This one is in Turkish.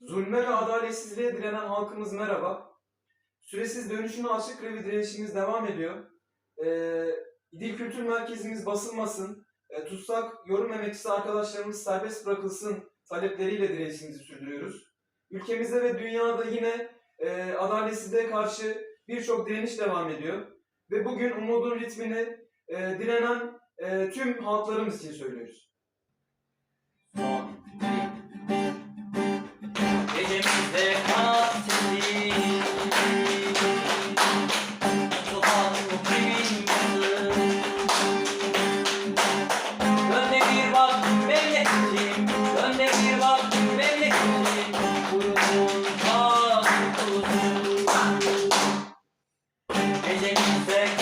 Zulme ve adaletsizliğe direnen halkımız merhaba. Süresiz dönüşüne açık grevi direnişimiz devam ediyor. Ee, Dil Kültür Merkezimiz basılmasın, e, tutsak yorum emekçisi arkadaşlarımız serbest bırakılsın talepleriyle direnişimizi sürdürüyoruz. Ülkemizde ve dünyada yine e, adaletsizliğe karşı birçok direniş devam ediyor. Ve bugün umudun ritmini e, direnen e, tüm halklarımız için söylüyoruz. Music.